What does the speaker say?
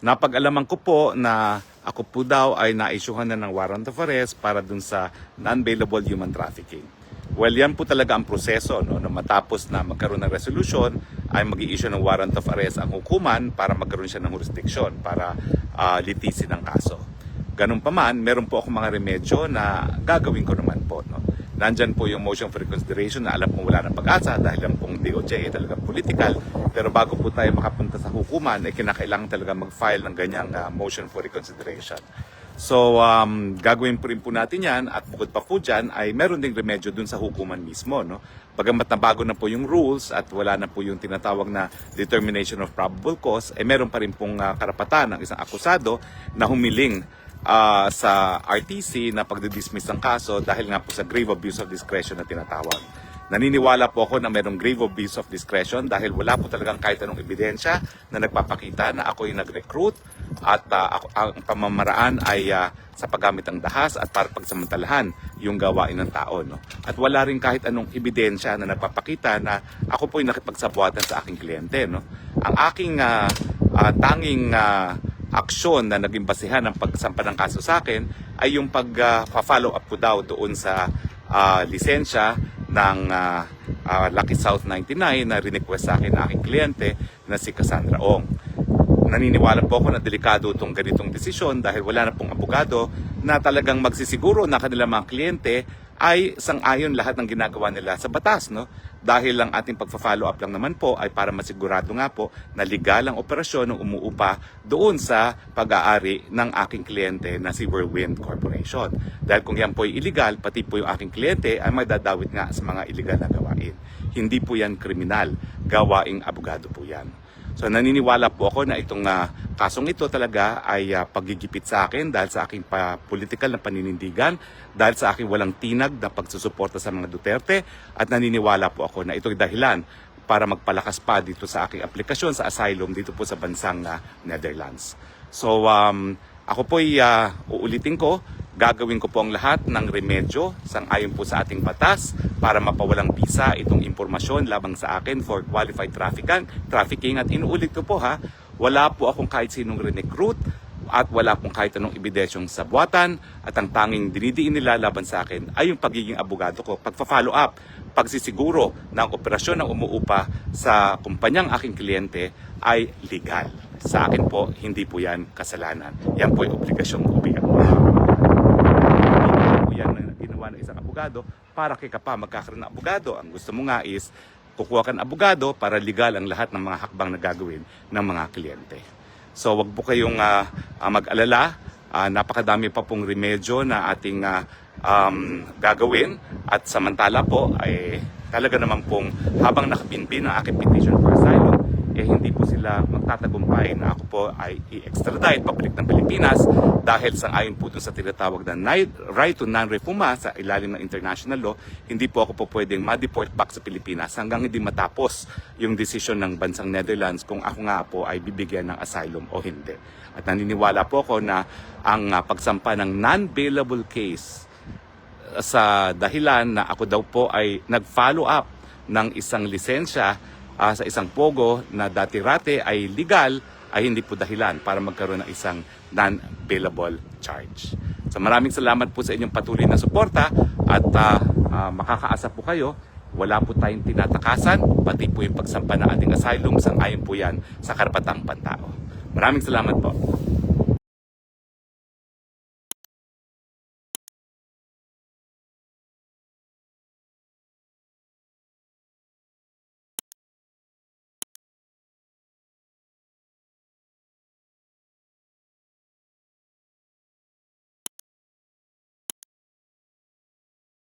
Napag-alaman ko po na ako po daw ay naisyuhan na ng warrant of arrest para dun sa non-bailable human trafficking. Well, yan po talaga ang proseso no, na matapos na magkaroon ng resolution ay mag issue ng warrant of arrest ang hukuman para magkaroon siya ng jurisdiction para ah, litisin ang kaso. Ganun pa man, meron po ako mga remedyo na gagawin ko naman po. No? Nandyan po yung motion for reconsideration na alam kong wala ng pag-asa dahil lang pong DOJ ay talagang political. Pero bago po tayo makapunta sa hukuman, ay kinakailangan talaga mag-file ng ganyang ah, motion for reconsideration. So, um, gagawin po rin po natin yan at bukod pa po dyan ay meron ding remedyo dun sa hukuman mismo. No? Bagamat na bago na po yung rules at wala na po yung tinatawag na determination of probable cause, eh meron pa rin pong ah, karapatan ng isang akusado na humiling ah, sa RTC na pagdidismiss ng kaso dahil nga po sa grave abuse of discretion na tinatawag. Naniniwala po ako na mayroong grave abuse of discretion dahil wala po talagang kahit anong ebidensya na nagpapakita na ako yung nag-recruit at ah, ako, ang pamamaraan ay ah, sa paggamit ng dahas at para pagsamantalahan yung gawain ng tao. No? At wala rin kahit anong ebidensya na nagpapakita na ako po yung nakipagsabuatan sa aking kliyente. No? Ang aking ah, ah, tanging ah, aksyon na naging basihan ng pagsampa ng kaso sa akin ay yung pag-follow up ko daw doon sa ah, lisensya ng ah, ah, Lucky South 99 na request sa akin ng aking kliyente na si Cassandra Ong. Naniniwala po ako na delikado itong ganitong desisyon dahil wala na pong abogado na talagang magsisiguro na kanilang mga kliyente ay sang-ayon lahat ng ginagawa nila sa batas. No? Dahil lang ating pagpa-follow up lang naman po ay para masigurado nga po na legal ang operasyon ng umuupa doon sa pag-aari ng aking kliyente na si Whirlwind Corporation. Dahil kung yan po ay illegal, pati po yung aking kliyente ay madadawit nga sa mga illegal na gawain. Hindi po yan kriminal, gawaing abogado po yan. So naniniwala po ako na itong ah, kasong ito talaga ay ah, paggigipit sa akin dahil sa aking pa political na paninindigan, dahil sa aking walang tinag na pagsusuporta sa mga Duterte at naniniwala po ako na ito'y dahilan para magpalakas pa dito sa aking aplikasyon sa asylum dito po sa bansang ah, Netherlands. So um, ako po ay ah, uulitin ko, gagawin ko po ang lahat ng remedyo sang ayon po sa ating batas para mapawalang bisa itong impormasyon labang sa akin for qualified trafficking, trafficking at inuulit ko po ha, wala po akong kahit sinong recruit at wala pong kahit anong ebidensyong sabuatan at ang tanging dinidiin nila laban sa akin ay yung pagiging abogado ko, pagpa-follow up, pagsisiguro ang operasyon na umuupa sa kumpanyang aking kliyente ay legal. Sa akin po, hindi po yan kasalanan. Yan po yung obligasyong ubiyak hindi po yan ang ginawa ng isang abogado para kay ka pa magkakaroon ng abogado. Ang gusto mo nga is kukuha ka ng abogado para legal ang lahat ng mga hakbang na gagawin ng mga kliyente. So wag po kayong ah, ah, mag-alala. Ah, napakadami pa pong remedyo na ating ah, um, gagawin at samantala po ay talaga naman pong habang nakapinpin ang aking petition for asylum eh hindi po sila magtatagumpay na ako po ay i-extradite pabalik ng Pilipinas dahil sa ayon po dun sa tinatawag na right to non-refuma sa ilalim ng international law, hindi po ako po pwedeng ma-deport back sa Pilipinas hanggang hindi matapos yung decision ng bansang Netherlands kung ako nga po ay bibigyan ng asylum o hindi. At naniniwala po ako na ang ah, pagsampa ng non-bailable case sa dahilan na ako daw po ay nag-follow up ng isang lisensya ah, sa isang pogo na dati-rate ay legal ay hindi po dahilan para magkaroon ng isang non-bailable charge. So maraming salamat po sa inyong patuloy na suporta at ah, ah, makakaasa po kayo wala po tayong tinatakasan, pati po yung pagsampa ng ating asylum, sang ayon po yan sa karapatang pantao. Maraming salamat po.